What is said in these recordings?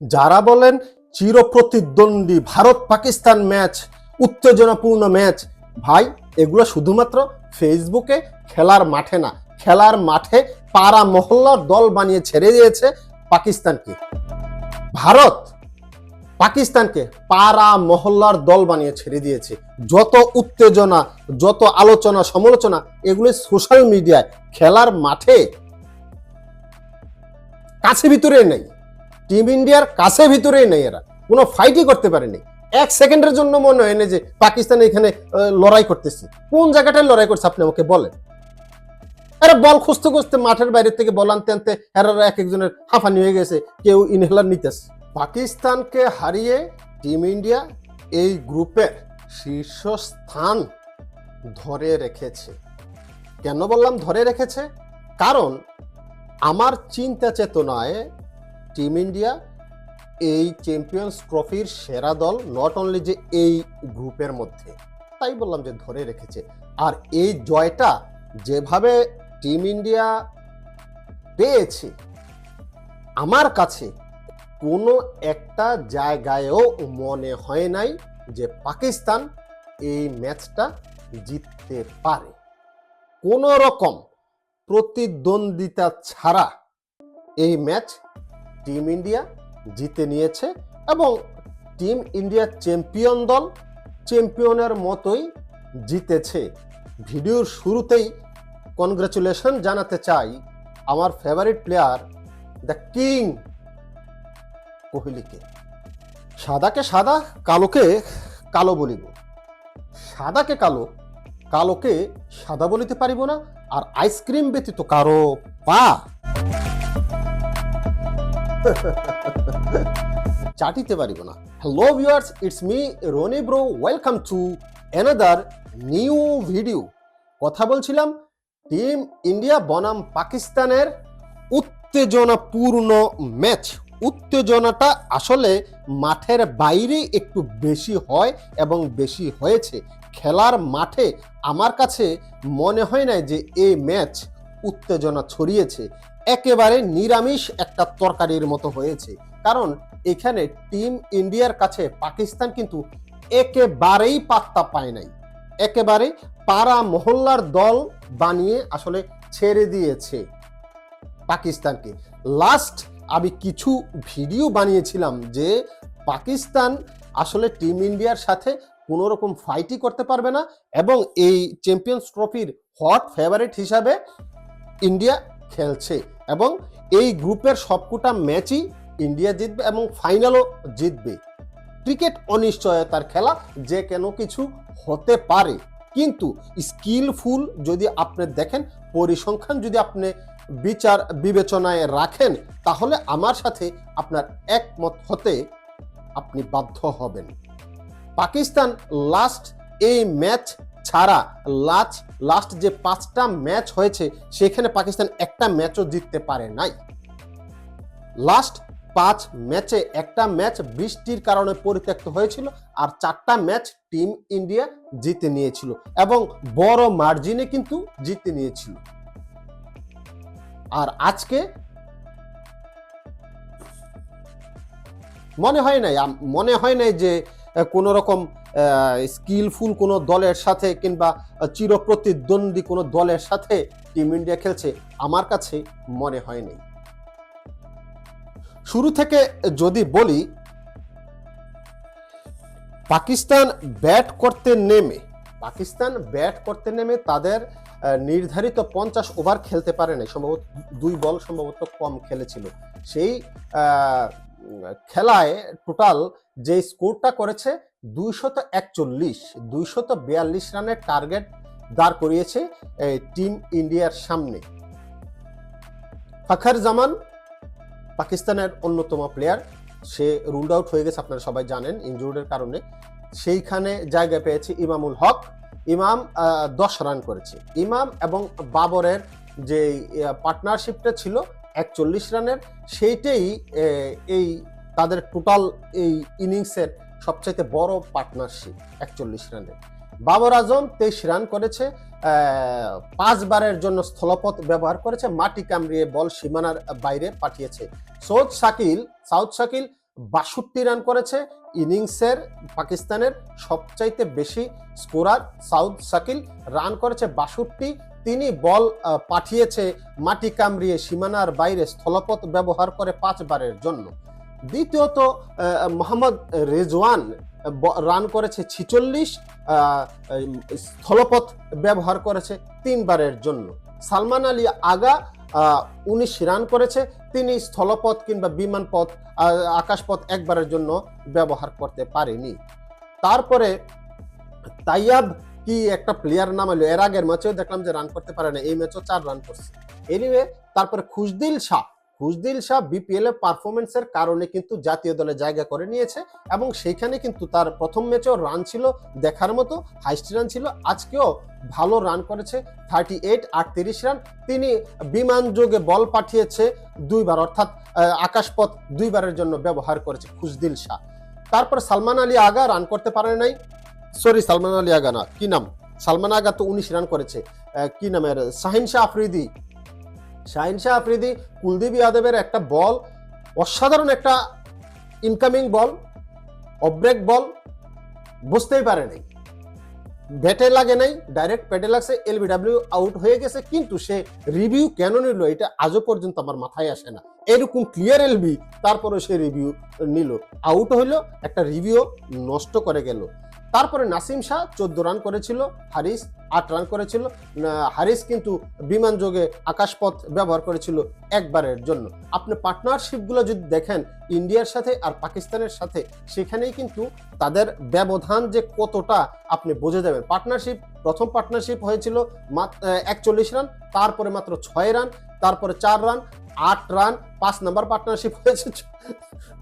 যারা বলেন চিরপ্রতিদ্বন্দ্বী ভারত পাকিস্তান ম্যাচ, উত্তেজনাপূর্ণ ম্যাচ, ভাই, এগুলো শুধুমাত্র ফেসবুকে খেলার মাঠে না, খেলার মাঠে পাড়া মহল্লার দল বানিয়ে ছেড়ে দিয়েছে পাকিস্তানকে। ভারত পাকিস্তানকে পাড়া মহল্লার দল বানিয়ে ছেড়ে দিয়েছে। যত উত্তেজনা, যত আলোচনা, সমালোচনা, এগুলি সোশ্যাল মিডিয়ায় খেলার মাঠে কাছে ভিতরে নেই। টিম ইন্ডিয়ার কাছে ভিতরেই নেই এরা। কোনো ফাইটই করতে পারেনি। এক সেকেন্ডের জন্য মনে হয় না যে পাকিস্তান এখানে লড়াই করতেছে। কোন জায়গাটায় লড়াই করছে আপনি আমাকে বলেন। এরা বল খুঁজতে খুঁজতে মাঠের বাইরে থেকে বল আনতে আনতে এরা এক একজনের হাঁফানি হয়ে গেছে, কেউ ইনহেলার নিতেছে। পাকিস্তানকে হারিয়ে টিম ইন্ডিয়া এই গ্রুপের শীর্ষস্থান ধরে রেখেছে। কেন বললাম ধরে রেখেছে? কারণ আমার চিন্তা চেতনায় টিম ইন্ডিয়া এই চ্যাম্পিয়ন্স ট্রফির সেরা দল নট অনলি যে এই গ্রুপের মধ্যে, তাই বললাম যে ধরে রেখেছে। আর এই জয়টা যেভাবে টিম ইন্ডিয়া পেয়েছে, আমার কাছে কোনো একটা জায়গায়ও মনে হয় নাই যে পাকিস্তান এই ম্যাচটা জিততে পারে। কোনো রকম প্রতিদ্বন্দ্বিতা ছাড়া এই ম্যাচ টিম ইন্ডিয়া জিতে নিয়েছে এবং টিম ইন্ডিয়া চ্যাম্পিয়ন দল চ্যাম্পিয়নের মতোই জিতেছে। ভিডিওর শুরুতেই কনগ্রাচুলেশন জানাতে চাই আমার ফেভারিট প্লেয়ার দ্য কিং কোহলিকে। সাদাকে সাদা, কালোকে কালো বলিব। সাদাকে কালো, কালোকে সাদা বলিতে পারিব না, আর আইসক্রিম ব্যতীত কারও পা চাটিতে পারিব না। Hello viewers it's me Rony bro welcome to another new video কথা বলছিলাম টিম ইন্ডিয়া বনাম পাকিস্তানের উত্তেজনাপূর্ণ ম্যাচ উত্তেজনাটা আসলে মাঠের বাইরে একটু বেশি হয় এবং বেশি হয়েছে। খেলার মাঠে আমার কাছে মনে হয় না যে এই ম্যাচ উত্তেজনা ছড়িয়েছে। একেবারে নিরামিষ একটা তরকারির মতো হয়েছে। কারণ এখানে টিম ইন্ডিয়ার কাছে পাকিস্তান কিন্তু একেবারেই পাত্তা পায় নাই। একেবারে পাড়া মহল্লার দল বানিয়ে আসলে ছেড়ে দিয়েছে পাকিস্তানকে। লাস্ট আমি কিছু ভিডিও বানিয়েছিলাম যে পাকিস্তান আসলে টিম ইন্ডিয়ার সাথে কোনো রকম ফাইটই করতে পারবে না এবং এই চ্যাম্পিয়ন্স ট্রফির হট ফেভারিট হিসাবে ইন্ডিয়া খেলছে। এবং এই গ্রুপের সবকটা ম্যাচই ইন্ডিয়া জিতবে এবং ফাইনালও জিতবে। ক্রিকেট অনিশ্চয়তার খেলা যে কেন কিছু হতে পারে। কিন্তু স্কিলফুল যদি আপনি দেখেন, পরিসংখ্যান যদি আপনি বিচার বিবেচনায় রাখেন, তাহলে আমার সাথে আপনার একমত হতে আপনি বাধ্য হবেন। পাকিস্তান লাস্ট এই ম্যাচ ছাড়া লাস্ট লাস্ট যে পাঁচটা ম্যাচ হয়েছে, সেখানে পাকিস্তান একটা ম্যাচও জিততে পারে নাই। লাস্ট পাঁচ ম্যাচে একটা ম্যাচ বৃষ্টির কারণে পরিত্যক্ত হয়েছিল আর চারটা ম্যাচ টিম ইন্ডিয়া জিতে নিয়েছিল এবং বড় মার্জিনে কিন্তু জিতে নিয়েছিল। আর আজকে মনে হয় নাই মনে হয় নাই যে কোনো রকম স্কিলফুল কোনো দলের সাথে কিংবা চিরপ্রতিদ্বন্দ্বী কোনো দলের সাথে টিম ইন্ডিয়া খেলছে আমার কাছে মনে হয়নি। শুরু থেকে যদি বলি, পাকিস্তান ব্যাট করতে নেমে, পাকিস্তান ব্যাট করতে নেমে তাদের নির্ধারিত পঞ্চাশ ওভার খেলতে পারে নাই, সম্ভবত দুই বল সম্ভবত কম খেলেছিল। সেই খেলায় টোটাল যে স্কোরটা করেছে দুইশত একচল্লিশ, দুইশত বিয়াল্লিশ রানের টার্গেট দাঁড় করিয়েছে টিম ইন্ডিয়ার সামনে। ফাখার জামান পাকিস্তানের অন্যতম প্লেয়ার সে রুলড আউট হয়ে গেছে, আপনারা সবাই জানেন ইনজুরির কারণে। সেইখানে জায়গা পেয়েছে ইমামুল হক। ইমাম দশ রান করেছে। ইমাম এবং বাবরের যে পার্টনারশিপটা ছিল একচল্লিশ রানের, সেইটাই এই তাদের টোটাল এই ইনিংসের সবচাইতে বড় পার্টনারশিপ একচল্লিশ রানের বাবর আজম তেইশ রান করেছে পাঁচবারের জন্য স্থলপথ ব্যবহার করেছে, মাটি কামড়িয়ে বল সীমানার বাইরে পাঠিয়েছে। সৌদ শাকিল সাউথ শাকিল বাষট্টি রান করেছে ইনিংসের পাকিস্তানের সবচাইতে বেশি স্কোরার সাউথ শাকিল রান করেছে বাষট্টি। তিনি বল পাঠিয়েছে মাটি কামড়িয়ে সীমানার বাইরে স্থলপথ ব্যবহার করে পাঁচবারের জন্য। দ্বিতীয়ত মোহাম্মদ রেজওয়ান রান করেছে ছিচল্লিশ স্থলপথ ব্যবহার করেছে তিনবারের জন্য। সালমান আলী আগা উনিশ রান করেছে, তিনি স্থলপথ কিংবা বিমানপথ আকাশপথ একবারের জন্য ব্যবহার করতে পারেনি। তারপরে তাইয়াব কি একটা প্লেয়ার নাম এলো? এর আগের ম্যাচেও দেখলাম যে রান করতে পারে না, এই ম্যাচও চার রান করছে। এনিওয়ে তারপরে খুশদিল শাহ খুশদিল শাহ বিপিএল এর পারফরমেন্সের কারণে কিন্তু জাতীয় দলে জায়গা করে নিয়েছে এবং সেইখানে কিন্তু তার প্রথম ম্যাচেও রান ছিল দেখার মতো হাইস্ট রান ছিল। আজকেও ভালো রান করেছে থার্টি এইট আটত্রিশ রান তিনি বিমান যোগে বল পাঠিয়েছে দুইবার, অর্থাৎ আকাশপথ দুইবারের জন্য ব্যবহার করেছে খুশদিল শাহ। তারপর সালমান আলী আগা রান করতে পারে নাই। সরি সালমান আলী আগা না, কি নাম? সালমান আগা তো উনিশ রান করেছে। কি নামের শাহিন শাহ আফ্রিদি। শাহিন শাহ আফ্রিদি, কুলদীপ যাদবের একটা বল, অসাধারণ একটা ইনকামিং বল অব্রেক বল বুঝতেই পারে নাই। ব্যাটে লাগে নাই ডাইরেক্ট প্যাটে লাগছে, এলবিডাব্লিউ আউট হয়ে গেছে, কিন্তু সে রিভিউ কেন নিল, এটা আজও পর্যন্ত আমার মাথায় আসে না। এরকম ক্লিয়ার এলবি তারপরে সে রিভিউ নিল। আউট হইল, একটা রিভিউ নষ্ট করে গেল। তারপরে নাসিম শাহ চোদ্দ রান করেছিল, হারিস আট রান করেছিল হারিস কিন্তু বিমান যোগে আকাশপথ ব্যবহার করেছিল একবারের জন্য। আপনি পার্টনারশিপগুলো যদি দেখেন, ইন্ডিয়ার সাথে আর পাকিস্তানের সাথে, সেখানেই কিন্তু তাদের ব্যবধান যে কতটা আপনি বুঝে যাবেন। পার্টনারশিপ প্রথম পার্টনারশিপ হয়েছিল একচল্লিশ রান, তারপরে মাত্র ছয় রান, তারপরে চার রান, আট রান, পাঁচ নাম্বার পার্টনারশিপ হয়েছে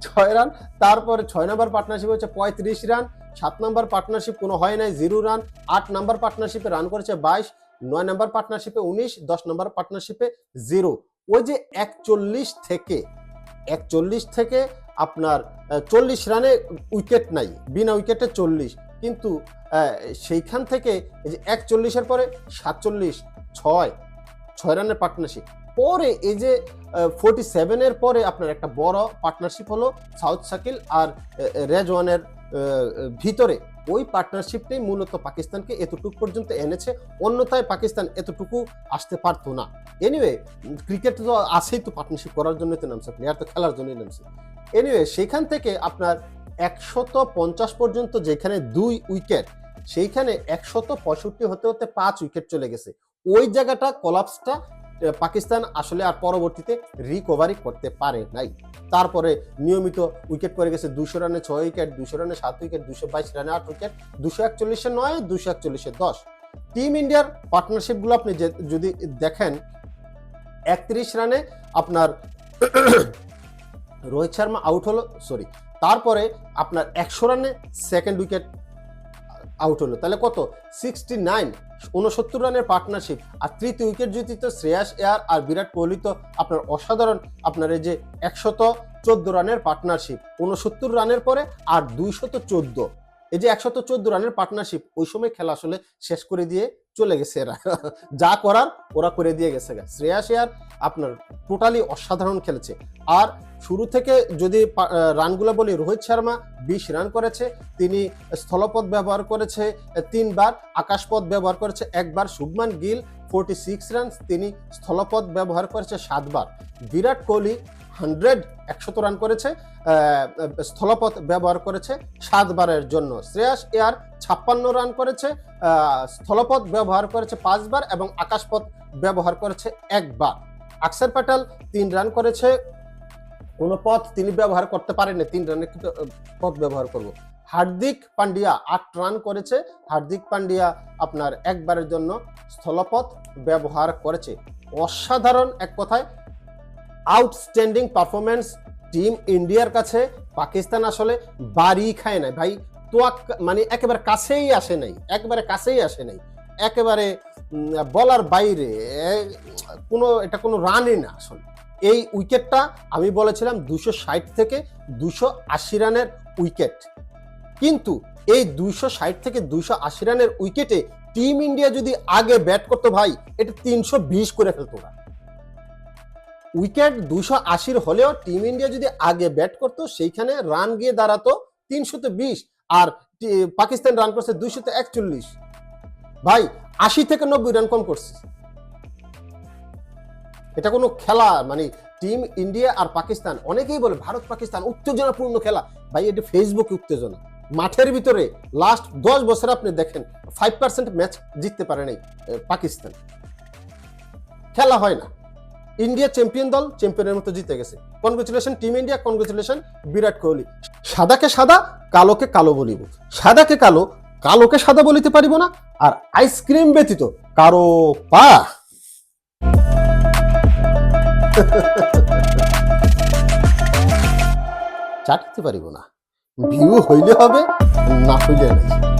ছয় রান, তারপরে ছয় নাম্বার পার্টনারশিপ হয়েছে পঁয়ত্রিশ রান সাত নাম্বার পার্টনারশিপ কোনো হয় নাই জিরো রান আট নাম্বার পার্টনারশিপে রান করেছে বাইশ, নয় নাম্বার পার্টনারশিপে উনিশ, দশ নাম্বার পার্টনারশিপে জিরো ওই যে একচল্লিশ থেকে একচল্লিশ থেকে আপনার চল্লিশ রানে উইকেট নাই, বিনা উইকেটে চল্লিশ। কিন্তু সেইখান থেকে এই যে একচল্লিশের পরে সাতচল্লিশ, ছয় ছয় রানের পার্টনারশিপ পরে এই যে ফোর্টি সেভেনের পরে আপনার একটা বড় পার্টনারশিপ হলো সাউথ সাকিল আর রেজওয়ানের ভিতরে ওই পার্টনারশিপটাই মূলত পাকিস্তানকে এতটুকু পর্যন্ত এনেছে, অন্যথায় পাকিস্তান এতটুকু আসতে পারতো না। এনিওয়ে ক্রিকেট তো আছেই তো পার্টনারশিপ করার জন্যই তো নামছে প্লেয়ার তো খেলার জন্যই নামছে। এনিওয়ে সেখান থেকে আপনার একশত পঞ্চাশ পর্যন্ত যেখানে দুই উইকেট সেইখানে একশত পঁয়ষট্টি হতে হতে পাঁচ উইকেট চলে গেছে। ওই জায়গাটা কলাপসটা পাকিস্তান আসলে আর পরবর্তীতে রিকভারি করতে পারে নাই। তারপরে নিয়মিত উইকেট করে গেছে দুশো রানে ছয় উইকেট দুশো রানে সাত উইকেট দুশো বাইশ রানে আট উইকেট দুশো একচল্লিশে নয় দুশো একচল্লিশে দশ। টিম ইন্ডিয়ার পার্টনারশিপগুলো আপনি যদি দেখেন, একত্রিশ রানে আপনার রোহিত শর্মা আউট হলো সরি তারপরে আপনার একশো রানে সেকেন্ড উইকেট আউট হলো। তাহলে কত? সিক্সটি নাইন উনসত্তর রানের পার্টনারশিপ আর তৃতীয় উইকেট যদি তো শ্রেয়াস এয়ার আর বিরাট কোহলি তো আপনার অসাধারণ, আপনার এই যে একশত চোদ্দ রানের পার্টনারশিপ উনসত্তর রানের পরে আর দুইশত চোদ্দ। এই যে একশত চোদ্দ রানের পার্টনারশিপ ওই সময় খেলা আসলে শেষ করে দিয়ে চলে গেছে এরা। যা করার ওরা করে দিয়ে গেছে গা। শ্রেয়াস এয়ার আপনার টোটালি অসাধারণ খেলেছে। আর শুরু থেকে যদি রানগুলো বলি, রোহিত শর্মা বিশ রান করেছে, তিনি স্থলপথ ব্যবহার করেছে তিনবার, আকাশপথ ব্যবহার করেছে, একবার Shubman Gill forty six run তিনি স্থলপথ ব্যবহার করেছে সাতবার। বিরাট কোহলি হান্ড্রেড, একশত রান করেছে স্থলপথ ব্যবহার করেছে সাতবারের জন্য। শ্রেয়াস এয়ার ছাপ্পান্ন রান করেছে স্থলপথ ব্যবহার করেছে পাঁচবার এবং আকাশপথ ব্যবহার করেছে একবার। আকসার প্যাটেল তিন রান করেছে, কোনো পথ তিনি ব্যবহার করতে পারেননি, তিন রানের পথ ব্যবহার করব। হার্দিক পান্ডিয়া আট রান করেছে, হার্দিক পান্ডিয়া আপনার একবারের জন্য স্থলপথ ব্যবহার করেছে। অসাধারণ এক কথায় আউটস্ট্যান্ডিং পারফরমেন্স টিম ইন্ডিয়ার কাছে। পাকিস্তান আসলে বাড়ি খায় নাই। ভাই তোয়াক মানে একেবারে কাছেই আসে নাই। একেবারে কাছেই আসে নাই। একেবারে বলার বাইরে কোনো, এটা কোনো রানই না আসলে। এই উইকেটটা আমি বলেছিলাম দুশো ষাট থেকে দুশো আশি রানের উইকেট। কিন্তু এই দুইশো ষাট থেকে দুইশো আশি রানের উইকেটে টিম ইন্ডিয়া যদি আগে ব্যাট করতো ভাই, এটা তিনশো বিশ করে ফেলতো না উইকেট দুইশো আশির হলেও টিম ইন্ডিয়া যদি আগে ব্যাট করতো, সেইখানে রান গিয়ে দাঁড়াতো তিনশোতে বিশ আর পাকিস্তান রান করছে দুইশোতে একচল্লিশ। ভাই, আশি থেকে নব্বই রান কম করছে। এটা কোনো খেলা মানে টিম ইন্ডিয়া আর পাকিস্তান, অনেকেই বলে ভারত পাকিস্তান উত্তেজনাপূর্ণ খেলা। ভাই, এটা ফেসবুকে উত্তেজনা। মাঠের ভিতরে লাস্ট দশ বছর আপনি দেখেন ফাইভ পার্সেন্ট ম্যাচ জিততে পারে নাই পাকিস্তান। খেলা হয় না। ইন্ডিয়া চ্যাম্পিয়ন দল চ্যাম্পিয়নের মতো জিতে গেছে। Congratulation team India congratulation Virat Kohli. সাদাকে সাদা, কালোকে কালো বলিব। সাদাকে কালো, কালোকে সাদা বলিতে পারিব না। আর আইসক্রিম ব্যতীত কারও পা। চাটতে পারিব না। ভিউ হইলে হবে, না হইলে নাই।